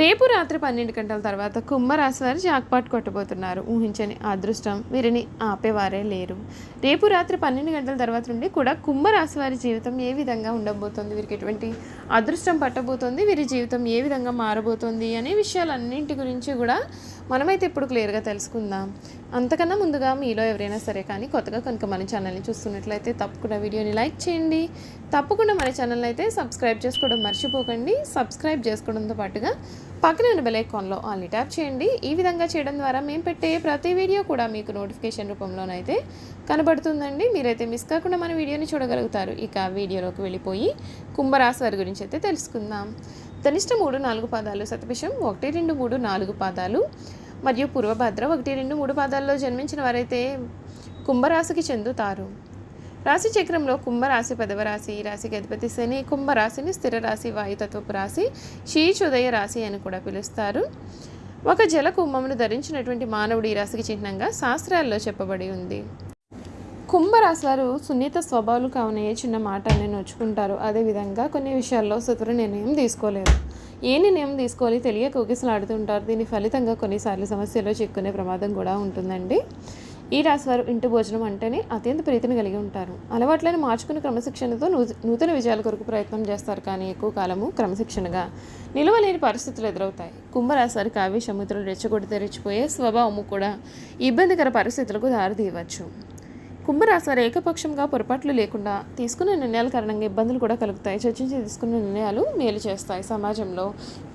రేపు రాత్రి పన్నెండు గంటల తర్వాత కుంభరాశి వారు జాక్పాట్ కొట్టబోతున్నారు. ఊహించని అదృష్టం వీరిని ఆపేవారే లేరు. రేపు రాత్రి పన్నెండు గంటల తర్వాత నుండి కూడా కుంభరాశి వారి జీవితం ఏ విధంగా ఉండబోతోంది? వీరికి ఎటువంటి అదృష్టం పట్టబోతోంది? వీరి జీవితం ఏ విధంగా మారబోతోంది? అనే విషయాలన్నింటి గురించి కూడా మనమైతే ఇప్పుడు క్లియర్గా తెలుసుకుందాం. అంతకన్నా ముందుగా మీలో ఎవరైనా సరే కానీ కొత్తగా కనుక మన ఛానల్ని చూస్తున్నట్లయితే తప్పకుండా వీడియోని లైక్ చేయండి. తప్పకుండా మన ఛానల్ అయితే సబ్స్క్రైబ్ చేసుకోవడం మర్చిపోకండి. సబ్స్క్రైబ్ చేసుకోవడంతో పాటుగా పక్కన ఉన్న బెల్ ఐకాన్లో ఆల్ని ట్యాప్ చేయండి. ఈ విధంగా చేయడం ద్వారా మేము పెట్టే ప్రతి వీడియో కూడా మీకు నోటిఫికేషన్ రూపంలోనైతే కనబడుతుందండి. మీరైతే మిస్ కాకుండా మన వీడియోని చూడగలుగుతారు. ఇక వీడియోలోకి వెళ్ళిపోయి కుంభరాశి వారి గురించి అయితే తెలుసుకుందాం. ధనిష్ట మూడు నాలుగు పాదాలు సతపిషం ఒకటి రెండు మూడు నాలుగు పాదాలు. మరియు పూర్వభద్ర ఒకటి రెండు మూడు పాదాల్లో జన్మించిన వారైతే కుంభరాశికి చెందుతారు. రాశి చక్రంలో కుంభరాశి పదవ రాశి ఈ రాశికి అధిపతి శని కుంభరాశిని స్థిర రాశి వాయుతత్వపు రాశి శీచుదయ రాశి అని కూడా పిలుస్తారు. ఒక జల కుంభమును ధరించినటువంటి మానవుడు ఈ రాశికి చిహ్నంగా శాస్త్రాల్లో చెప్పబడి ఉంది. కుంభరాశి వారు సున్నిత స్వభావాలు కావునయ్యే చిన్న మాట అని నొచ్చుకుంటారు. అదేవిధంగా కొన్ని విషయాల్లో సత్వర నిర్ణయం తీసుకోలేరు. ఏ నిర్ణయం తీసుకోవాలి తెలియక ఊగిసలాడుతుంటారు. దీని ఫలితంగా కొన్నిసార్లు సమస్యలో చిక్కునే ప్రమాదం కూడా ఉంటుందండి. ఈ రాశి వారు ఇంటి భోజనం అంటేనే అత్యంత ప్రీతిని కలిగి ఉంటారు. అలవాట్లను మార్చుకుని క్రమశిక్షణతో నూతన విజయాల కొరకు ప్రయత్నం చేస్తారు కానీ ఎక్కువ కాలము క్రమశిక్షణగా. నిలవలేని పరిస్థితులు ఎదురవుతాయి. కుంభరాశి వారికి ఆవేశముద్రలు రెచ్చగొడితే రెచ్చిపోయే స్వభావము కూడా ఇబ్బందికర పరిస్థితులకు దారితీయవచ్చు. కుంభరాశి వారు ఏకపక్షంగా పొరపాట్లు లేకుండా తీసుకున్న నిర్ణయాల కారణంగా ఇబ్బందులు కూడా కలుగుతాయి. చర్చించి తీసుకున్న నిర్ణయాలు మేలు చేస్తాయి. సమాజంలో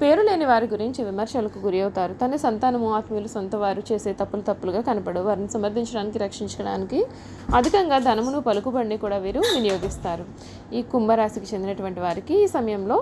పేరు లేని వారి గురించి విమర్శలకు గురి అవుతారు. తన సంతానము ఆత్మీయులు సొంత వారు చేసే తప్పులు తప్పులుగా కనపడవు. వారిని సమర్థించడానికి రక్షించడానికి అధికంగా ధనమును పలుకుబడిని కూడా వీరు వినియోగిస్తారు. ఈ కుంభరాశికి చెందినటువంటి వారికి ఈ సమయంలో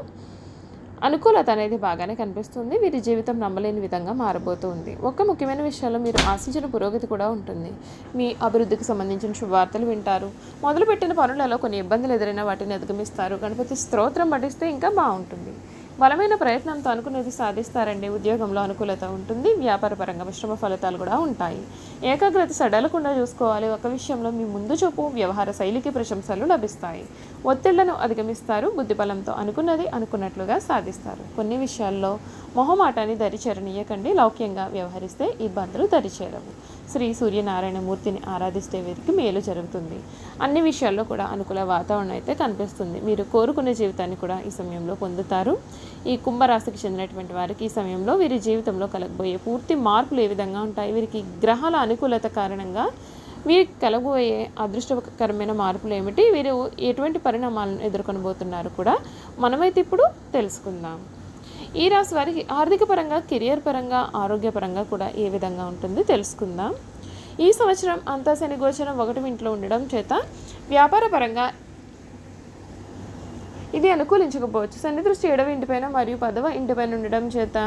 అనుకూలత అనేది బాగానే కనిపిస్తుంది. వీరి జీవితం నమ్మలేని విధంగా మారబోతుంది. ఒక ముఖ్యమైన విషయాల్లో మీరు ఆశించిన పురోగతి కూడా ఉంటుంది. మీ అభివృద్ధికి సంబంధించిన శుభవార్తలు వింటారు. మొదలుపెట్టిన పనులలో కొన్ని ఇబ్బందులు ఎదురైనా వాటిని అధిగమిస్తారు. గణపతి స్తోత్రం పఠిస్తే ఇంకా బాగుంటుంది. బలమైన ప్రయత్నంతో అనుకున్నది సాధిస్తారండి. ఉద్యోగంలో అనుకూలత ఉంటుంది. వ్యాపార పరంగా మిశ్రమ ఫలితాలు కూడా ఉంటాయి. ఏకాగ్రత సడలకుండా చూసుకోవాలి. ఒక విషయంలో మీ ముందు చూపు వ్యవహార శైలికి ప్రశంసలు లభిస్తాయి. ఒత్తిళ్ళను అధిగమిస్తారు. బుద్ధిబలంతో అనుకున్నది అనుకున్నట్లుగా సాధిస్తారు. కొన్ని విషయాల్లో మొహమాటాన్ని దరిచేరనీయకండి. లౌక్యంగా వ్యవహరిస్తే ఇబ్బందులు దరిచేరవు. శ్రీ సూర్యనారాయణ మూర్తిని ఆరాధిస్తే వీరికి మేలు జరుగుతుంది. అన్ని విషయాల్లో కూడా అనుకూల వాతావరణం అయితే కనిపిస్తుంది. మీరు కోరుకునే జీవితాన్ని కూడా ఈ సమయంలో పొందుతారు. ఈ కుంభరాశికి చెందినటువంటి వారికి ఈ సమయంలో వీరి జీవితంలో కలగబోయే పూర్తి మార్పులు ఏ విధంగా ఉంటాయి? వీరికి గ్రహాల అనుకూలత కారణంగా వీరికి కలగబోయే అదృష్టకరమైన మార్పులు ఏమిటి? వీరు ఎటువంటి పరిణామాలను ఎదుర్కొనబోతున్నారు కూడా మనమైతే ఇప్పుడు తెలుసుకుందాం. ఈ రాశి వారికి ఆర్థిక పరంగా కెరియర్ పరంగా ఆరోగ్యపరంగా కూడా ఏ విధంగా ఉంటుంది తెలుసుకుందాం. ఈ సంవత్సరం అంతా శని గోచరం ఒకటి ఇంట్లో ఉండడం చేత వ్యాపారపరంగా ఇది అనుకూలించకపోవచ్చు. శని దృష్టి ఏడవ ఇంటిపైన మరియు పదవ ఇంటిపైన ఉండడం చేత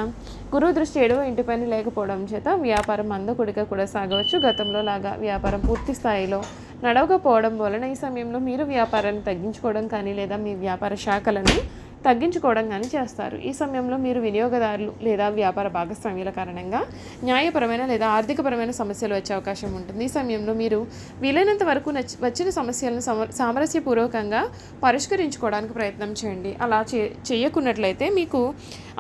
గురువు దృష్టి ఏడవ ఇంటిపైన లేకపోవడం చేత వ్యాపారం అందకుడిగా కూడా సాగవచ్చు. గతంలో లాగా వ్యాపారం పూర్తి స్థాయిలో నడవకపోవడం వలన ఈ సమయంలో మీరు వ్యాపారాన్ని తగ్గించుకోవడం కానీ లేదా మీ వ్యాపార శాఖలను తగ్గించుకోవడం కానీ చేస్తారు. ఈ సమయంలో మీరు వినియోగదారులు లేదా వ్యాపార భాగస్వామ్యుల కారణంగా న్యాయపరమైన లేదా ఆర్థికపరమైన సమస్యలు వచ్చే అవకాశం ఉంటుంది. ఈ సమయంలో మీరు వీలైనంత వరకు వచ్చిన సమస్యలను సమ సామరస్యపూర్వకంగా పరిష్కరించుకోవడానికి ప్రయత్నం చేయండి. అలా చే చేయకున్నట్లయితే మీకు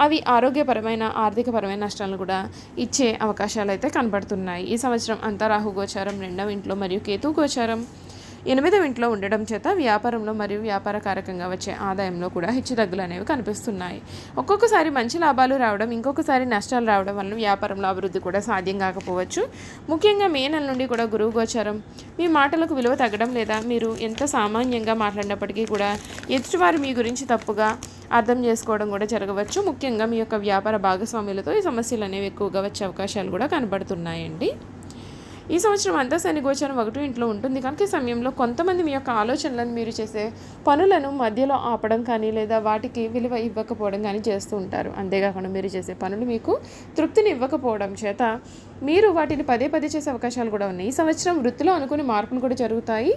అవి ఆరోగ్యపరమైన ఆర్థికపరమైన నష్టాలను కూడా ఇచ్చే అవకాశాలు అయితే కనబడుతున్నాయి. ఈ సంవత్సరం అంతా రాహు గోచారం రెండవ ఇంట్లో మరియు కేతు గోచారం ఎనిమిదవ ఇంట్లో ఉండడం చేత వ్యాపారంలో మరియు వ్యాపార కారకంగా వచ్చే ఆదాయంలో కూడా హెచ్చుతగ్గులు అనేవి కనిపిస్తున్నాయి. ఒక్కొక్కసారి మంచి లాభాలు రావడం ఇంకొకసారి నష్టాలు రావడం వలన వ్యాపారంలో అభివృద్ధి కూడా సాధ్యం కాకపోవచ్చు. ముఖ్యంగా మే నెల నుండి కూడా గురువు గోచారం మీ మాటలకు విలువ తగ్గడం లేదా మీరు ఎంత సామాన్యంగా మాట్లాడినప్పటికీ కూడా ఎదుటివారు మీ గురించి తప్పుగా అర్థం చేసుకోవడం కూడా జరగవచ్చు. ముఖ్యంగా మీ యొక్క వ్యాపార భాగస్వాములతో ఈ సమస్యలు అనేవి ఎక్కువగా వచ్చే అవకాశాలు కూడా కనబడుతున్నాయండి. ఈ సంవత్సరం అంతా శని గోచరం ఒకటి ఇంట్లో ఉంటుంది. కనుక ఈ సమయంలో కొంతమంది మీ యొక్క ఆలోచనలను మీరు చేసే పనులను మధ్యలో ఆపడం కానీ లేదా వాటికి విలువ ఇవ్వకపోవడం కానీ చేస్తూ ఉంటారు. అంతేకాకుండా మీరు చేసే పనులు మీకు తృప్తిని ఇవ్వకపోవడం చేత మీరు వాటిని పదే పదే చేసే అవకాశాలు కూడా ఉన్నాయి. ఈ సంవత్సరం వృత్తిలో అనుకుని మార్పులు కూడా జరుగుతాయి.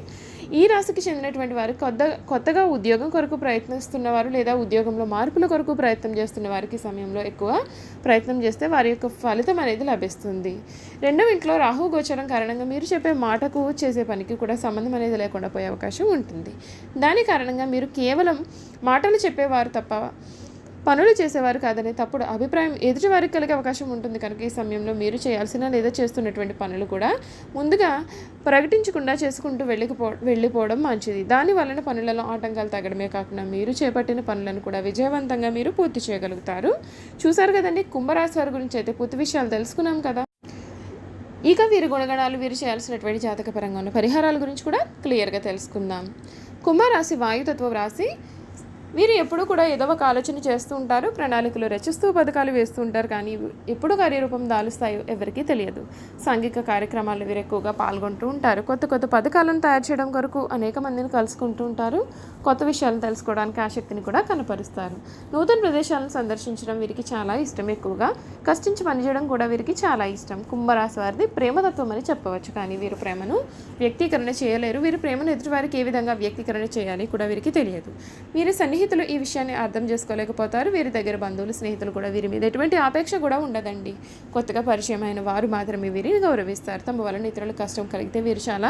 ఈ రాశికి చెందినటువంటి వారు కొత్త కొత్తగా ఉద్యోగం కొరకు ప్రయత్నిస్తున్నవారు లేదా ఉద్యోగంలో మార్పుల కొరకు ప్రయత్నం చేస్తున్న వారికి సమయంలో ఎక్కువ ప్రయత్నం చేస్తే వారి యొక్క ఫలితం అనేది లభిస్తుంది. రెండవ ఇంట్లో రాహు గోచరం కారణంగా మీరు చెప్పే మాటకు చేసే పనికి కూడా సంబంధం అనేది లేకుండా పోయే అవకాశం ఉంటుంది. దాని కారణంగా మీరు కేవలం మాటలు చెప్పేవారు తప్ప పనులు చేసేవారు కాదనే తప్పుడు అభిప్రాయం ఎదుటివారికి కలిగే అవకాశం ఉంటుంది. కనుక ఈ సమయంలో మీరు చేయాల్సిన లేదా చేస్తున్నటువంటి పనులు కూడా ముందుగా ప్రకటించకుండా చేసుకుంటూ వెళ్ళిపో వెళ్ళిపోవడం మంచిది. దాని వలన పనులలో ఆటంకాలు తగ్గడమే కాకుండా మీరు చేపట్టిన పనులను కూడా విజయవంతంగా మీరు పూర్తి చేయగలుగుతారు. చూసారు కదండి? కుంభరాశి వారి గురించి అయితే పూర్తి విషయాలు తెలుసుకున్నాం కదా. ఇక వీరి గుణగణాలు వీరు చేయాల్సినటువంటి జాతకపరంగా ఉన్న పరిహారాల గురించి కూడా క్లియర్గా తెలుసుకుందాం. కుంభరాశి వాయుతత్వ రాశి వీరు ఎప్పుడు కూడా ఏదో ఒక ఆలోచన చేస్తూ ఉంటారు ప్రణాళికలు రచిస్తూ పథకాలు వేస్తూ ఉంటారు కానీ ఎప్పుడు కార్యరూపం దాలుస్తాయో ఎవరికీ తెలియదు. సాంఘిక కార్యక్రమాల్లో వీరు ఎక్కువగా పాల్గొంటూ ఉంటారు. కొత్త కొత్త పథకాలను తయారు చేయడం కొరకు అనేక మందిని కలుసుకుంటూ ఉంటారు. కొత్త విషయాలను తెలుసుకోవడానికి ఆసక్తిని కూడా కనపరుస్తారు. నూతన ప్రదేశాలను సందర్శించడం వీరికి చాలా ఇష్టం ఎక్కువగా. కష్టించి పనిచేయడం కూడా వీరికి చాలా ఇష్టం. కుంభరాశి వారిది ప్రేమతత్వం అని చెప్పవచ్చు. కానీ వీరు ప్రేమను వ్యక్తీకరణ చేయలేరు. వీరు ప్రేమను ఎదుటివారికి ఏ విధంగా వ్యక్తీకరణ చేయాలి కూడా వీరికి తెలియదు. వీరి స్నేహితులు ఈ విషయాన్ని అర్థం చేసుకోలేకపోతారు. వీరి దగ్గర బంధువులు స్నేహితులు కూడా వీరి మీద ఎటువంటి ఆపేక్ష కూడా ఉండదండి. కొత్తగా పరిచయం అయిన వారు మాత్రమే వీరిని గౌరవిస్తారు. తమ వలన ఇతరులకు కష్టం కలిగితే వీరు చాలా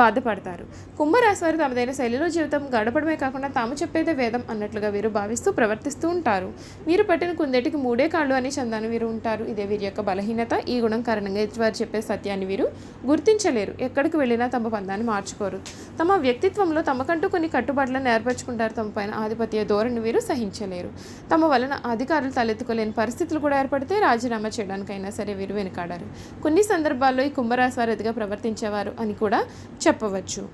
బాధపడతారు. కుంభరాశి వారు తమదైన శైలిలో జీవితం గడపడమే కాకుండా తాము చెప్పేదే వేదం అన్నట్లుగా వీరు భావిస్తూ ప్రవర్తిస్తూ ఉంటారు. వీరు పట్టిన కుందేటికి మూడే కాళ్ళు అని చందాను వీరు ఉంటారు. ఇదే వీరి యొక్క బలహీనత. ఈ గుణం కారణంగా ఎదుటివారు చెప్పే సత్యాన్ని వీరు గుర్తించలేరు. ఎక్కడికి వెళ్ళినా తమ పందాన్ని మార్చుకోరు. తమ వ్యక్తిత్వంలో తమకంటూ కొన్ని కట్టుబాట్లను ఏర్పరచుకుంటారు. తమ పైన ఆధిపత్య ధోరణి వీరు సహించలేరు. తమ వలన అధికారులు తలెత్తుకోలేని పరిస్థితులు కూడా ఏర్పడితే రాజీనామా చేయడానికైనా సరే వీరు వెనుకాడారు. కొన్ని సందర్భాల్లో ఈ కుంభరాశి వారు అతిగా ప్రవర్తించేవారు అని కూడా చెప్పవచ్చు.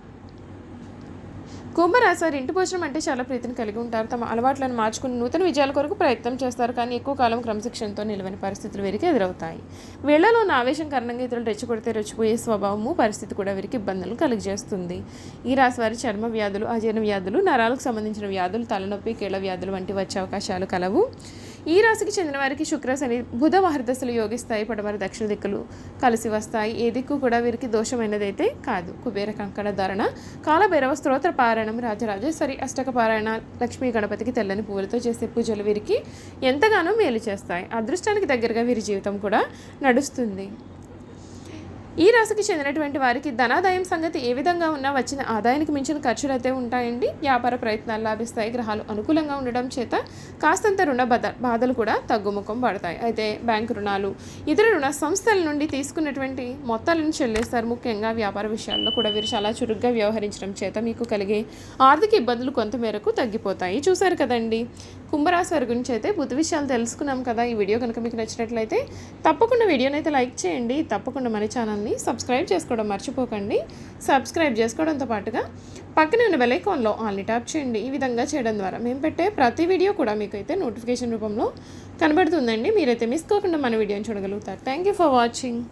కుంభరాశి వారి ఇంటి భోజనం అంటే చాలా ప్రీతిని కలిగి ఉంటారు. తమ అలవాట్లను మార్చుకుని నూతన విజయాల కొరకు ప్రయత్నం చేస్తారు. కానీ ఎక్కువ కాలం క్రమశిక్షణతో నిలవని పరిస్థితులు వీరికి ఎదురవుతాయి. వీళ్ళలో ఉన్న ఆవేశం కారణంగా ఇతరులు రెచ్చగొడితే రెచ్చిపోయే స్వభావము పరిస్థితి కూడా వీరికి ఇబ్బందులు కలిగజేస్తుంది. ఈ రాశి వారి చర్మ వ్యాధులు అజీర్ణ వ్యాధులు నరాలకు సంబంధించిన వ్యాధులు తలనొప్పి కీళ్ళ వ్యాధులు వంటి వచ్చే అవకాశాలు కలవు. ఈ రాశికి చెందిన వారికి శుక్ర శని బుధ మహర్దశలు యోగిస్తాయి పడమర దక్షిణ దిక్కులు కలిసి వస్తాయి. ఏ దిక్కు కూడా వీరికి దోషమైనదైతే కాదు. కుబేర కంకణ ధారణ కాలభైరవ స్తోత్ర పారాయణం రాజరాజేశ్వరి అష్టక పారాయణ లక్ష్మీ గణపతికి తెల్లని పువ్వులతో చేసే పూజలు వీరికి ఎంతగానో మేలు చేస్తాయి. అదృష్టానికి దగ్గరగా వీరి జీవితం కూడా నడుస్తుంది. ఈ రాశికి చెందినటువంటి వారికి ధనాదాయం సంగతి ఏ విధంగా ఉన్నా వచ్చిన ఆదాయానికి మించిన ఖర్చులు అయితే ఉంటాయండి. వ్యాపార ప్రయత్నాలు లాభిస్తాయి. గ్రహాలు అనుకూలంగా ఉండడం చేత కాస్తంత రుణ బాధలు కూడా తగ్గుముఖం పడతాయి. అయితే బ్యాంకు రుణాలు ఇతర రుణ సంస్థల నుండి తీసుకున్నటువంటి మొత్తాలను చెల్లిస్తారు. ముఖ్యంగా వ్యాపార విషయాల్లో కూడా వీరు చాలా చురుగ్గా వ్యవహరించడం చేత మీకు కలిగే ఆర్థిక ఇబ్బందులు కొంతమేరకు తగ్గిపోతాయి. చూసారు కదండి. కుంభరాశి వారి గురించి అయితే బుద్ధి విషయాలు తెలుసుకున్నాం కదా ఈ వీడియో కనుక మీకు నచ్చినట్లయితే తప్పకుండా వీడియోని అయితే లైక్ చేయండి. తప్పకుండా మన ఛానల్ని సబ్స్క్రైబ్ చేసుకోవడం మర్చిపోకండి. సబ్స్క్రైబ్ చేసుకోవడంతో పాటుగా పక్కనే ఉన్న బెలైకాన్లో ఆల్ని ట్యాప్ చేయండి. ఈ విధంగా చేయడం ద్వారా మేము పెట్టే ప్రతి వీడియో కూడా మీకు అయితే నోటిఫికేషన్ రూపంలో కనబడుతుందండి. మీరైతే మిస్ కాకుండా మన వీడియోని చూడగలుగుతారు. Thank you for watching